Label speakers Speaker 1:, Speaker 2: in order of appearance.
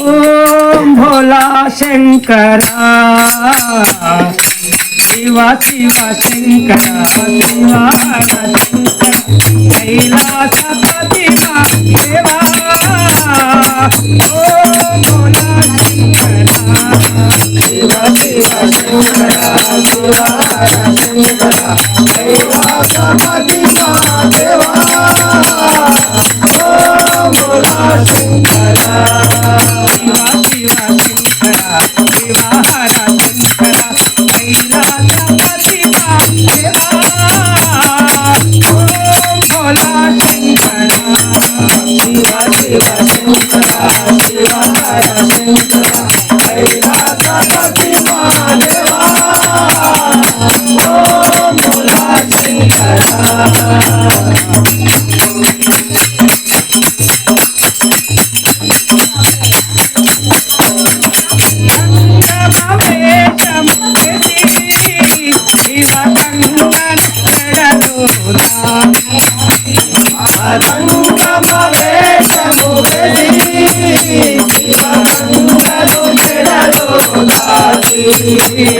Speaker 1: Om Bhola Shankara Shiva Shiva Shankara Shiva Shankara Deva Om Bhola Shankara Shiva Shiva Shankara Shiva Shankara कैलासपती Deva Shri Ram Yeah.